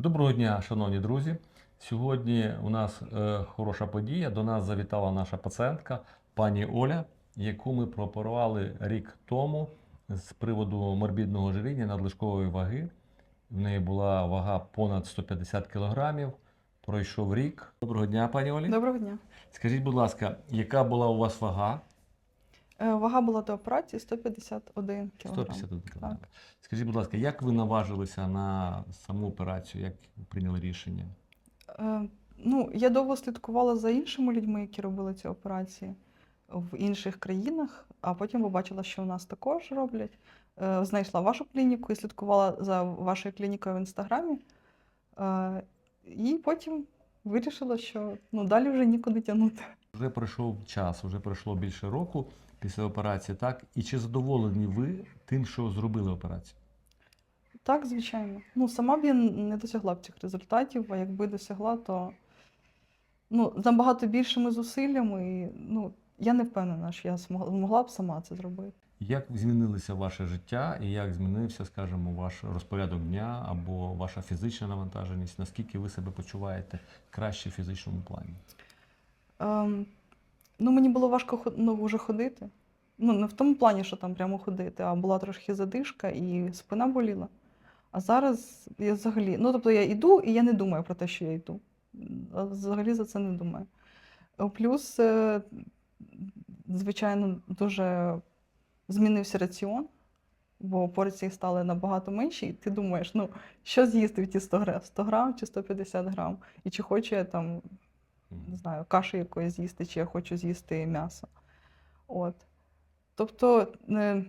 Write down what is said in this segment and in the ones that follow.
Доброго дня, шановні друзі. Сьогодні у нас е, хороша подія. До нас завітала наша пацієнтка, пані Оля, яку ми прооперували рік тому з приводу морбідного ожиріння надлишкової ваги. В неї була вага понад 150 кілограмів. Пройшов рік. Доброго дня, пані Олі. Доброго дня. Скажіть, будь ласка, яка була у вас вага? Е, Вага була до операції 151 кг. 151 кг. Скажіть, будь ласка, як ви наважилися на саму операцію? Як прийняли рішення? Е, Ну, я довго слідкувала за іншими людьми, які робили ці операції в інших країнах, а потім побачила, що в нас також роблять. Е, Знайшла вашу клініку і слідкувала за вашою клінікою в інстаграмі. Е, І потім вирішила, що ну, далі вже нікуди тягнути. Вже пройшов час, вже пройшло більше року після операції, так? І чи задоволені ви тим, що зробили операцію? Так, звичайно. Ну, сама б я не досягла б цих результатів, а якби досягла, то ну, набагато більшими зусиллями. І, ну, я не впевнена, що я змогла, змогла б сама це зробити. Як змінилося ваше життя і як змінився, скажімо, ваш розпорядок дня або ваша фізична навантаженість? Наскільки ви себе почуваєте краще в фізичному плані? Ем, ну, мені було важко ну, вже ходити. Ну, не в тому плані, що там прямо ходити, а була трошки задишка і спина боліла. А зараз я взагалі, ну тобто я йду і я не думаю про те, що я йду. Взагалі за це не думаю. Е, Плюс, е, звичайно, дуже змінився раціон, бо порції стали набагато менші, і ти думаєш, ну, що з'їсти в ті 100 грам, 100 грам чи 150 грам? І чи хочу я там не знаю, каші якоїсь з'їсти, чи я хочу з'їсти м'ясо. От. Тобто е,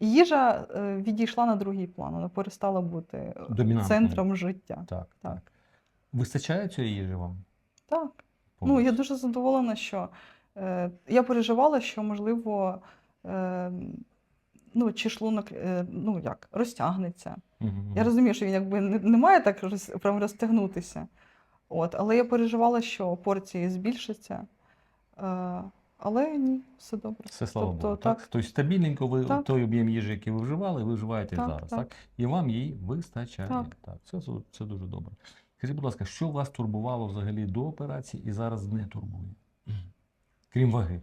їжа е, відійшла на другий план, вона перестала бути е, центром життя. Так, Так. Вистачає цієї їжі вам? Так. Ну, я дуже задоволена, що е, я переживала, що, можливо, е, ну, чи шлунок е, ну, як, розтягнеться. Мгм. Я розумію, що він якби не, не має так роз, прям розтягнутися. От, але я переживала, що порції збільшаться. Е, але ні, все добре. Все слава Тобто, Богу. Так? так. Тобто стабільненько ви Так. той об'єм їжі, який ви вживали, ви вживаєте Так, зараз, так. так. І вам її вистачає. Так. Це, це дуже добре. Скажіть, будь ласка, що вас турбувало взагалі до операції і зараз не турбує? Крім ваги.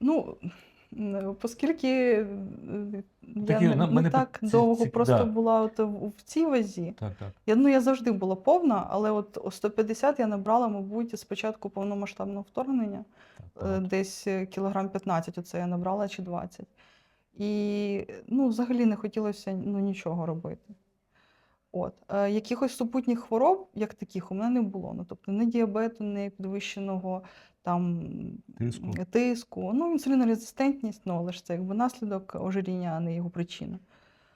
Ну, оскільки е, я не, на- не так ці- довго ці- просто да. була от в, цій вазі. Так, так. Я, ну, я завжди була повна, але от 150 я набрала, мабуть, з початку повномасштабного вторгнення. так, Е, так. десь е, кілограм 15 оце я набрала чи 20. І ну, взагалі не хотілося ну, нічого робити. От. Е, якихось супутніх хвороб, як таких, у мене не було. Ну, тобто не діабету, не підвищеного там, Тиску. тиску. Ну, інсулінорезистентність, ну, але ж це якби наслідок ожиріння, а не його причина.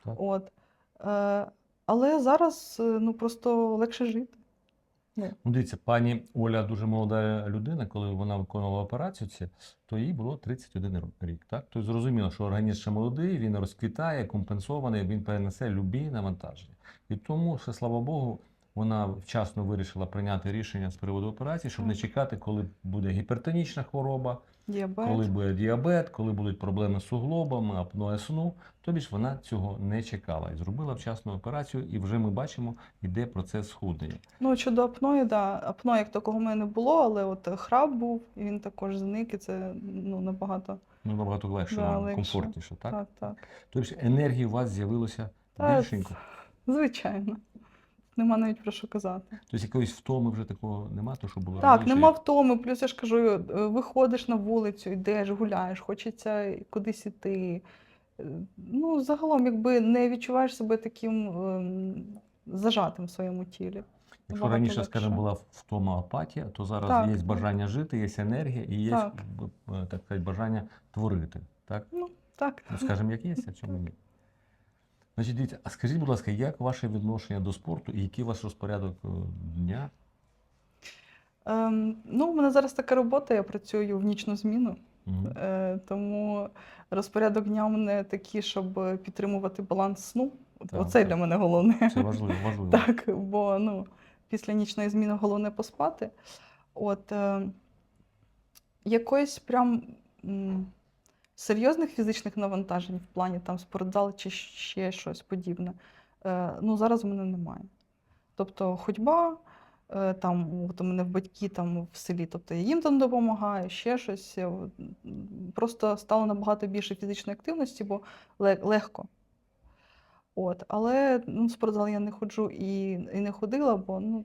Так. От. Е, але зараз е, ну, просто легше жити. Ну, Ну, дивіться, пані Оля дуже молода людина, коли вона виконувала операцію, ці, то їй було 31 ро- рік. Так? Тобто зрозуміло, що організм ще молодий, він розквітає, компенсований, він перенесе любі навантаження. І тому, все слава Богу, вона вчасно вирішила прийняти рішення з приводу операції, щоб не чекати, коли буде гіпертонічна хвороба, діабет. коли буде діабет, коли будуть проблеми з суглобами, апноe сну. Тобі ж вона цього не чекала і зробила вчасну операцію, і вже ми бачимо, йде процес схуднення. Ну, щодо апної, да. Апно як такого в мене не було, але от храп був, і він також зник, і це ну, набагато Ну, набагато легше, Да, легше. комфортніше, так? так, так. Тобто енергії у вас з'явилося більшенько. Звичайно. Нема навіть про що казати. Тобто якоїсь втоми вже такого нема, то що було Так, раніше. нема втоми. Плюс я ж кажу, е, виходиш на вулицю, йдеш, гуляєш, хочеться кудись іти. Е, Ну, загалом, якби не відчуваєш себе таким ем, зажатим в своєму тілі. Якщо раніше, легше. скажімо, була втома апатія, то зараз Так, є бажання жити, є енергія і є Так. е, так сказати, бажання творити. Так? Ну, так. Ну, скажімо, як є, а чому ні. Значить, дивіться, а скажіть, будь ласка, як ваше відношення до спорту і який ваш розпорядок е, дня? Ем, ну, у мене зараз така робота, я працюю в нічну зміну. Мгм. Е, тому розпорядок дня у мене такий, щоб підтримувати баланс сну. Так, Оце так. для мене головне. Це важливо, важливо. Так, бо ну, після нічної зміни головне поспати. От е, якоїсь прям м, серйозних фізичних навантажень в плані там спортзал чи ще щось подібне. Е, ну, зараз в мене немає. Тобто ходьба, е, там от у мене в батьки там в селі, тобто я їм там допомагаю, ще щось. е, Просто стало набагато більше фізичної активності, бо легко. От, але ну, спортзал я не ходжу і, і не ходила, бо ну,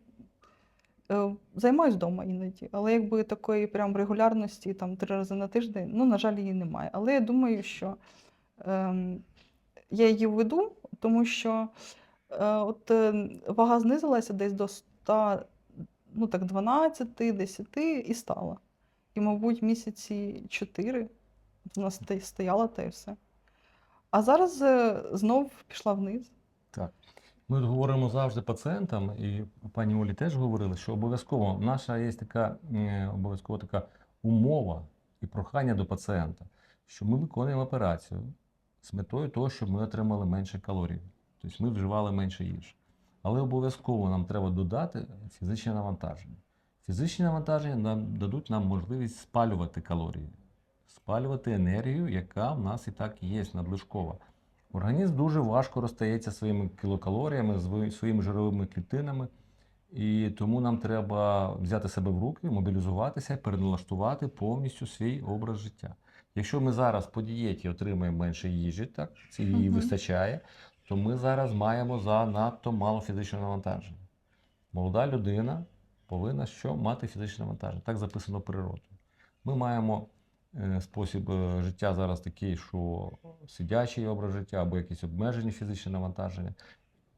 займаюсь вдома іноді. Але якби такої прям регулярності, там три рази на тиждень, ну, на жаль, її немає. Але я думаю, що ем, я її введу, тому що е, от, е, вага знизилася десь до 100, ну так, 12, 10 і стала. І, мабуть, місяці 4 вона стояла та й все. А зараз е, знов пішла вниз. Так. Ми говоримо завжди пацієнтам, і пані Олі теж говорили, що обов'язково наша є така обов'язково така умова і прохання до пацієнта, що ми виконуємо операцію з метою того, щоб ми отримали менше калорій. Тобто ми вживали менше їжі. Але обов'язково нам треба додати фізичне навантаження. Фізичні навантаження нам дадуть нам можливість спалювати калорії, спалювати енергію, яка в нас і так є надлишкова. Організм дуже важко розстається своїми кілокалоріями, своїми жировими клітинами, і тому нам треба взяти себе в руки, мобілізуватися, переналаштувати повністю свій образ життя. Якщо ми зараз по дієті отримаємо менше їжі, так це її Мгм. вистачає, то ми зараз маємо занадто мало фізичного навантаження. Молода людина повинна що мати фізичне навантаження. Так записано природою. Ми маємо спосіб е, життя зараз такий, що сидячий образ життя або якісь обмежені фізичні навантаження.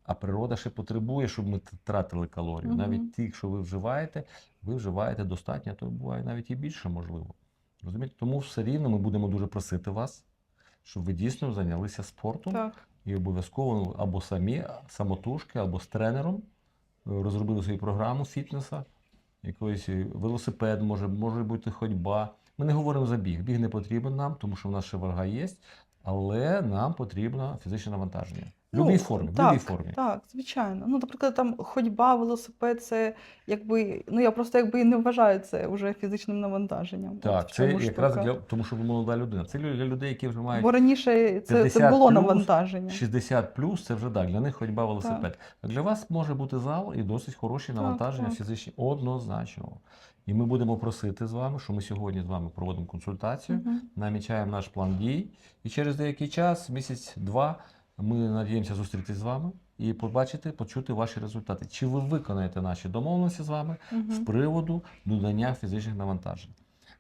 А природа ще потребує, щоб ми тратили калорії. Мгм. Навіть ті, що ви вживаєте, ви вживаєте достатньо, а то буває навіть і більше можливо. Розумієте? Тому все рівно ми будемо дуже просити вас, щоб ви дійсно зайнялися спортом Так. і обов'язково або самі, самотужки, або з тренером е, розробили свою програму фітнеса, якийсь е, велосипед, може, може бути ходьба. Ми не говоримо за біг. Біг не потрібен нам, тому що в нас ще вага є, але нам потрібно фізичне навантаження. Будь-якій формі. Ну, так, будь-якій формі. Так, звичайно. Ну, наприклад, там ходьба, велосипед, це якби, ну я просто якби і не вважаю це вже фізичним навантаженням. Так, це якраз штука. для тому, що ви молода людина. Це для людей, які вже мають Бо раніше це, це було плюс, навантаження. 60 плюс, це вже так, для них ходьба велосипед. А для вас може бути зал і досить хороші навантаження так. фізичні однозначно. І ми будемо просити з вами, що ми сьогодні з вами проводимо консультацію, Мгм. намічаємо наш план дій. І через деякий час, місяць-два, ми надіємося зустрітися з вами і побачити, почути ваші результати. Чи ви виконаєте наші домовленості з вами з приводу додання фізичних навантажень?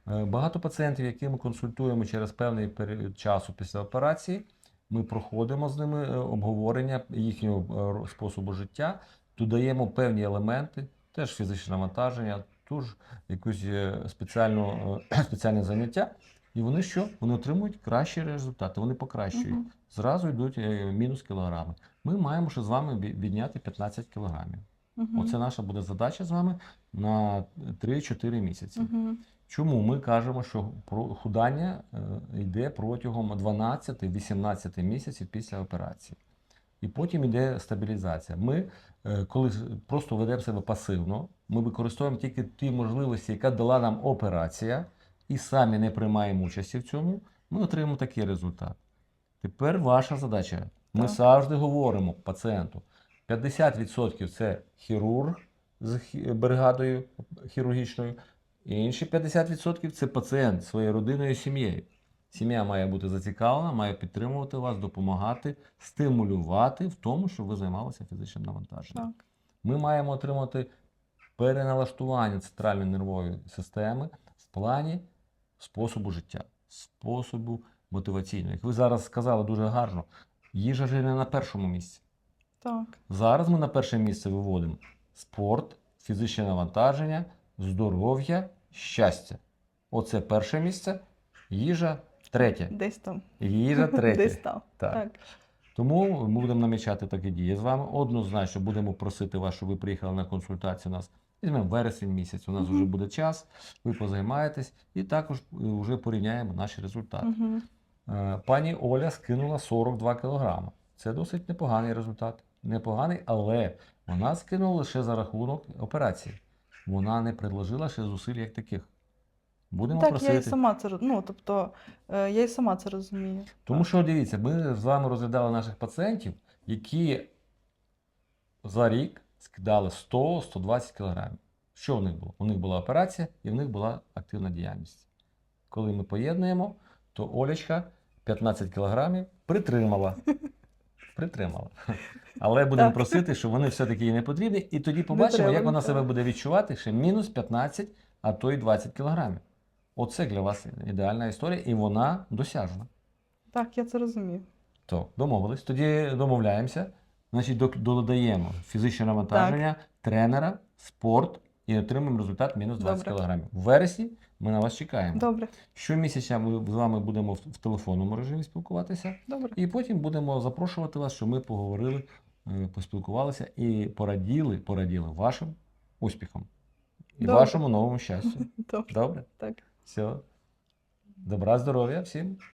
Е, Багато пацієнтів, які ми консультуємо через певний період часу після операції, ми проходимо з ними е, обговорення їхнього е, способу життя, додаємо певні елементи, теж фізичне навантаження, тож якусь е, спеціальну, спеціальне заняття. І вони що? Вони отримують кращі результати, вони покращують. Мгм. Зразу йдуть е, мінус кілограми. Ми маємо ще з вами підняти 15 кілограмів. Мгм. Оце наша буде задача з вами на 3-4 місяці. Мгм. Чому ми кажемо, що худання е, йде протягом 12-18 місяців після операції. І потім йде стабілізація. Ми, е, коли просто ведемо себе пасивно, ми використовуємо тільки ті можливості, яка дала нам операція, і самі не приймаємо участі в цьому, ми отримаємо такий результат. Тепер ваша задача. Ми Так. завжди говоримо пацієнту: 50% це хірург з бригадою хірургічною, і інші 50% це пацієнт своєю родиною і сім'єю. Сім'я має бути зацікавлена, має підтримувати вас, допомагати, стимулювати в тому, щоб ви займалися фізичним навантаженням. Так. Ми маємо отримати переналаштування центральної нервової системи в плані способу життя, способу мотиваційного. Як ви зараз сказали дуже гарно, їжа ж не на першому місці. Так. Зараз ми на перше місце виводимо спорт, фізичне навантаження, здоров'я, щастя. Оце перше місце, їжа третє. Десь там. Їжа третє. Десь там. Так. Так. Тому ми будемо намічати такі дії з вами. Однозначно будемо просити вас, щоб ви приїхали на консультацію нас. Візьмемо вересень місяць, у нас вже буде час, ви позаймаєтесь і також е, вже порівняємо наші результати. Е, Пані Оля скинула 42 кілограми. Це досить непоганий результат. Непоганий, але вона скинула лише за рахунок операції. Вона не предложила ще зусиль як таких. Будемо Так, просити. я і сама це ну, тобто, е, я і сама це розумію. Тому що дивіться, ми з вами розглядали наших пацієнтів, які за рік скидали 100-120 кілограмів. Що у них було? У них була операція і в них була активна діяльність. Коли ми поєднуємо, то Олечка 15 кілограмів притримала. Притримала. Але будемо Так. просити, щоб вони все-таки їй не потрібні, і тоді побачимо, як вона себе буде відчувати ще мінус 15, а то й 20 кілограмів. Оце для вас ідеальна історія, і вона досяжна. Так, я це розумію. То, домовились. Тоді домовляємося. Значить, додаємо фізичне навантаження, тренера, спорт і отримаємо результат мінус 20 Добре. кг. В вересні ми на вас чекаємо. Добре, Щомісяця ми з вами будемо в, телефонному режимі спілкуватися, добре. і потім будемо запрошувати вас, щоб ми поговорили, е, поспілкувалися і пораділи, пораділи вашим успіхам і Добре. вашому новому щастю. Добре. Добре? Так. Все. Добра здоров'я всім.